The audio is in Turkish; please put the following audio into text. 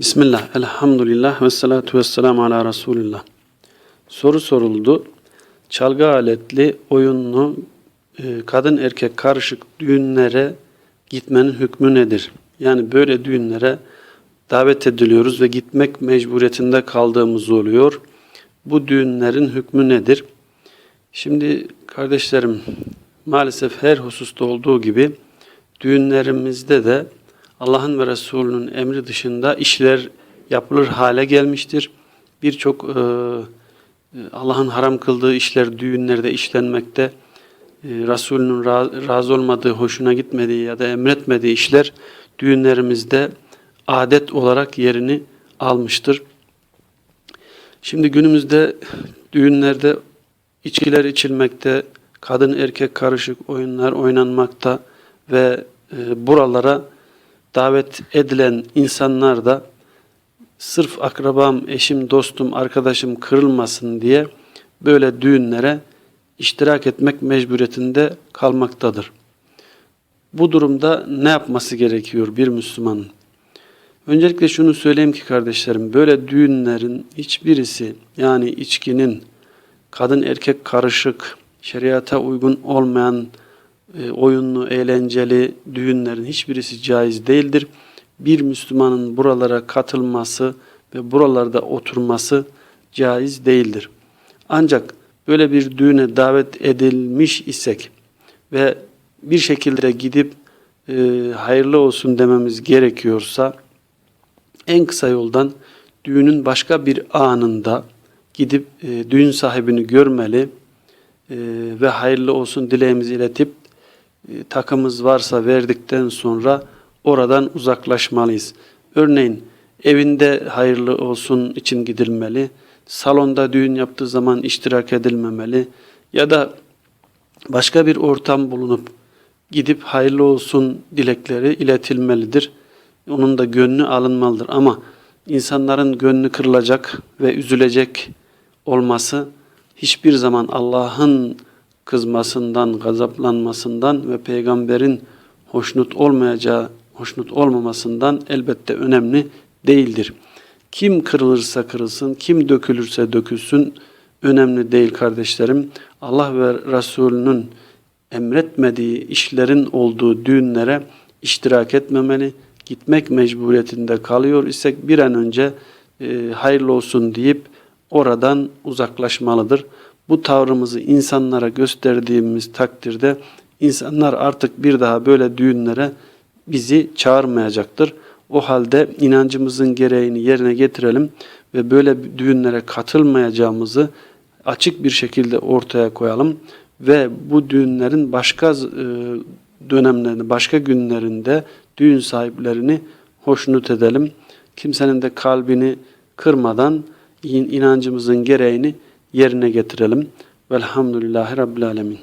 Bismillah, elhamdülillah ve salatu ve selamu ala Resulillah. Soru soruldu. Çalgı aletli, oyunlu, e, kadın erkek karışık düğünlere gitmenin hükmü nedir? Yani böyle düğünlere davet ediliyoruz ve gitmek mecburiyetinde kaldığımız oluyor. Bu düğünlerin hükmü nedir? Şimdi kardeşlerim maalesef her hususta olduğu gibi düğünlerimizde de Allah'ın ve Resulünün emri dışında işler yapılır hale gelmiştir. Birçok e, Allah'ın haram kıldığı işler düğünlerde işlenmekte. E, Resulünün ra- razı olmadığı, hoşuna gitmediği ya da emretmediği işler düğünlerimizde adet olarak yerini almıştır. Şimdi günümüzde düğünlerde içkiler içilmekte, kadın erkek karışık oyunlar oynanmakta ve e, buralara davet edilen insanlar da sırf akrabam, eşim, dostum, arkadaşım kırılmasın diye böyle düğünlere iştirak etmek mecburiyetinde kalmaktadır. Bu durumda ne yapması gerekiyor bir Müslümanın? Öncelikle şunu söyleyeyim ki kardeşlerim, böyle düğünlerin hiçbirisi yani içkinin kadın erkek karışık, şeriata uygun olmayan oyunlu, eğlenceli düğünlerin hiçbirisi caiz değildir. Bir Müslümanın buralara katılması ve buralarda oturması caiz değildir. Ancak böyle bir düğüne davet edilmiş isek ve bir şekilde gidip e, hayırlı olsun dememiz gerekiyorsa en kısa yoldan düğünün başka bir anında gidip e, düğün sahibini görmeli e, ve hayırlı olsun dileğimizi iletip e, takımız varsa verdikten sonra oradan uzaklaşmalıyız. Örneğin evinde hayırlı olsun için gidilmeli, salonda düğün yaptığı zaman iştirak edilmemeli ya da başka bir ortam bulunup gidip hayırlı olsun dilekleri iletilmelidir. Onun da gönlü alınmalıdır ama insanların gönlü kırılacak ve üzülecek olması hiçbir zaman Allah'ın kızmasından, gazaplanmasından ve peygamberin hoşnut olmayacağı, hoşnut olmamasından elbette önemli değildir. Kim kırılırsa kırılsın, kim dökülürse dökülsün önemli değil kardeşlerim. Allah ve Resulünün emretmediği işlerin olduğu düğünlere iştirak etmemeli, gitmek mecburiyetinde kalıyor isek bir an önce e, hayırlı olsun deyip oradan uzaklaşmalıdır. Bu tavrımızı insanlara gösterdiğimiz takdirde insanlar artık bir daha böyle düğünlere bizi çağırmayacaktır. O halde inancımızın gereğini yerine getirelim ve böyle düğünlere katılmayacağımızı açık bir şekilde ortaya koyalım ve bu düğünlerin başka e, dönemlerinde, başka günlerinde düğün sahiplerini hoşnut edelim. Kimsenin de kalbini kırmadan inancımızın gereğini yerine getirelim. Velhamdülillahi Rabbil Alemin.